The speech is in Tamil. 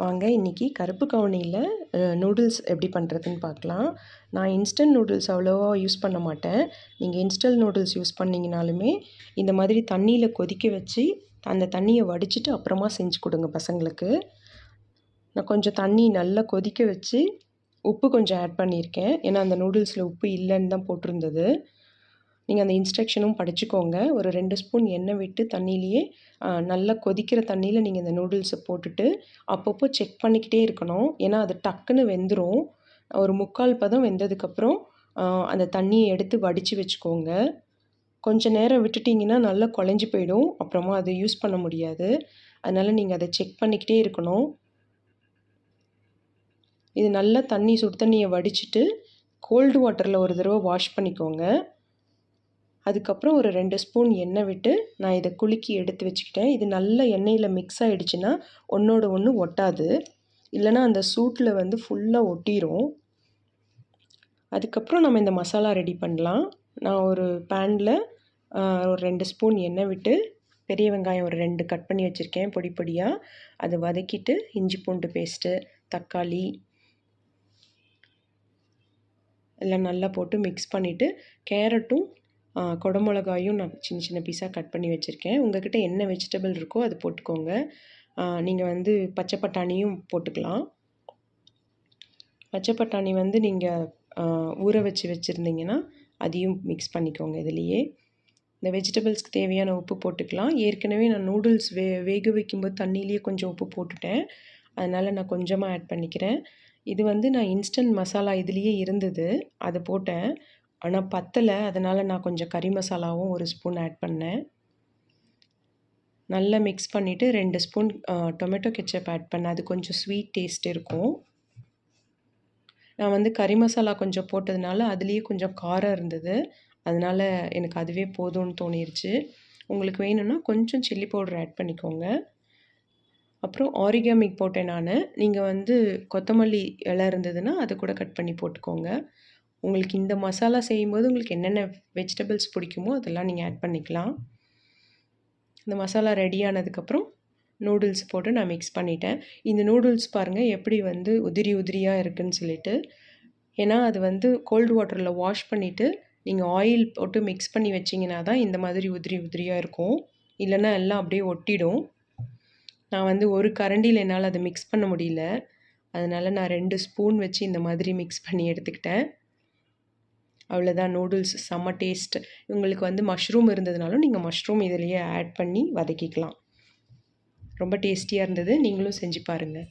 வாங்க இன்றைக்கி கருப்பு கவுனியில் நூடுல்ஸ் எப்படி பண்ணுறதுன்னு பார்க்கலாம். நான் இன்ஸ்டன்ட் நூடுல்ஸ் அவ்வளோவா யூஸ் பண்ண மாட்டேன். நீங்கள் இன்ஸ்டன்ட் நூடுல்ஸ் யூஸ் பண்ணிங்கனாலுமே இந்த மாதிரி தண்ணியில் கொதிக்க வச்சு அந்த தண்ணியை வடிச்சிட்டு அப்புறமா செஞ்சு கொடுங்க பசங்களுக்கு. நான் கொஞ்சம் தண்ணி நல்லா கொதிக்க வச்சு உப்பு கொஞ்சம் ஆட் பண்ணியிருக்கேன். ஏன்னா அந்த நூடுல்ஸில் உப்பு இல்லைன்னு தான் போட்டிருந்தது. நீங்கள் அந்த இன்ஸ்ட்ரக்ஷனும் படிச்சுக்கோங்க. ஒரு ரெண்டு ஸ்பூன் எண்ணெய் விட்டு தண்ணியிலேயே நல்லா கொதிக்கிற தண்ணியில் நீங்கள் இந்த நூடுல்ஸை போட்டுட்டு அப்பப்போ செக் பண்ணிக்கிட்டே இருக்கணும். ஏன்னா அது டக்குன்னு வெந்துடும் ஒரு முக்கால் பதம் வெந்ததுக்கப்புறம் அந்த தண்ணியை எடுத்து வடித்து வச்சுக்கோங்க. கொஞ்சம் நேரம் விட்டுட்டிங்கன்னா நல்லா குழஞ்சி போயிடும். அப்புறமா அதை யூஸ் பண்ண முடியாது. அதனால் நீங்கள் அதை செக் பண்ணிக்கிட்டே இருக்கணும். இது நல்லா தண்ணி சுடு தண்ணியை வடிச்சிட்டு கோல்டு வாட்டரில் ஒரு தடவை வாஷ் பண்ணிக்கோங்க. அதுக்கப்புறம் ஒரு ரெண்டு ஸ்பூன் எண்ணெய் விட்டு நான் இதை குலுக்கி எடுத்து வச்சுக்கிட்டேன். இது நல்ல எண்ணெயில் மிக்ஸ் ஆகிடுச்சின்னா ஒன்றோட ஒன்று ஒட்டாது. இல்லைனா அந்த சூட்டில் வந்து ஃபுல்லாக ஒட்டிடும் அதுக்கப்புறம் நம்ம இந்த மசாலா ரெடி பண்ணலாம். நான் ஒரு பேனில் ஒரு ரெண்டு ஸ்பூன் எண்ணெய் விட்டு பெரிய வெங்காயம் ஒரு ரெண்டு கட் பண்ணி வச்சுருக்கேன் பொடி பொடியாக அதை வதக்கிட்டு இஞ்சி பூண்டு பேஸ்ட்டு தக்காளி எல்லாம் நல்லா போட்டு மிக்ஸ் பண்ணிவிட்டு கேரட்டும் குடமிளகாயும் நான் சின்ன சின்ன பீஸாக கட் பண்ணி வச்சுருக்கேன். உங்கள்கிட்ட என்ன வெஜிடபிள் இருக்கோ அது போட்டுக்கோங்க. நீங்கள் வந்து பச்சை பட்டாணியும் போட்டுக்கலாம். பச்சை பட்டாணி வந்து நீங்கள் ஊற வச்சு வச்சுருந்தீங்கன்னா அதையும் மிக்ஸ் பண்ணிக்கோங்க இதுலேயே. இந்த வெஜிடபிள்ஸ்க்கு தேவையான உப்பு போட்டுக்கலாம். ஏற்கனவே நான் நூடுல்ஸ் வே வேக வைக்கும்போது தண்ணியிலேயே கொஞ்சம் உப்பு போட்டுட்டேன். அதனால் நான் கொஞ்சமாக ஆட் பண்ணிக்கிறேன். இது வந்து நான் இன்ஸ்டன்ட் மசாலா இதுலேயே இருந்தது. அதை போட்டேன். ஆனால் பத்தலை. அதனால் நான் கொஞ்சம் கறி மசாலாவும் ஒரு ஸ்பூன் ஆட் பண்ணேன். நல்லா மிக்ஸ் பண்ணிவிட்டு ரெண்டு ஸ்பூன் டொமேட்டோ கெச்சப் ஆட் பண்ணேன். அது கொஞ்சம் ஸ்வீட் டேஸ்ட் இருக்கும். நான் வந்து கறி மசாலா கொஞ்சம் போட்டதுனால அதுலேயே கொஞ்சம் காரம் இருந்தது. அதனால் எனக்கு அதுவே போதும்னு தோணிருச்சு. உங்களுக்கு வேணும்னா கொஞ்சம் சில்லி பவுடர் ஆட் பண்ணிக்கோங்க. அப்புறம் ஆரிகாமிக் போட்டேன் நான். நீங்கள் வந்து கொத்தமல்லி இலை இருந்ததுன்னா அதை கூட கட் பண்ணி போட்டுக்கோங்க. உங்களுக்கு இந்த மசாலா செய்யும்போது உங்களுக்கு என்னென்ன வெஜிடபிள்ஸ் பிடிக்குமோ அதெல்லாம் நீங்கள் ஆட் பண்ணிக்கலாம். இந்த மசாலா ரெடி ஆனதுக்கப்புறம் நூடுல்ஸ் போட்டு நான் மிக்ஸ் பண்ணிட்டேன். இந்த நூடுல்ஸ் பாருங்கள் எப்படி வந்து உதிரி உதிரியாக இருக்குதுன்னு சொல்லிட்டு. ஏன்னா அது வந்து கோல்டு வாட்டரில் வாஷ் பண்ணிவிட்டு நீங்கள் ஆயில் போட்டு மிக்ஸ் பண்ணி வச்சிங்கன்னா தான் இந்த மாதிரி உதிரி உதிரியாக இருக்கும். இல்லைன்னா எல்லாம் அப்படியே ஒட்டிடும். நான் வந்து ஒரு கரண்டியில் என்னால் அதை மிக்ஸ் பண்ண முடியல. அதனால் நான் ரெண்டு ஸ்பூன் வச்சு இந்த மாதிரி மிக்ஸ் பண்ணி எடுத்துக்கிட்டேன். அவ்வளோதான் நூடுல்ஸ் செம்ம டேஸ்ட் உங்களுக்கு வந்து மஷ்ரூம் இருந்ததுனாலும் நீங்கள் மஷ்ரூம் இதிலையே ஆட் பண்ணி வதக்கிக்கலாம். ரொம்ப டேஸ்டியாக இருந்தது. நீங்களும் செஞ்சு பாருங்கள்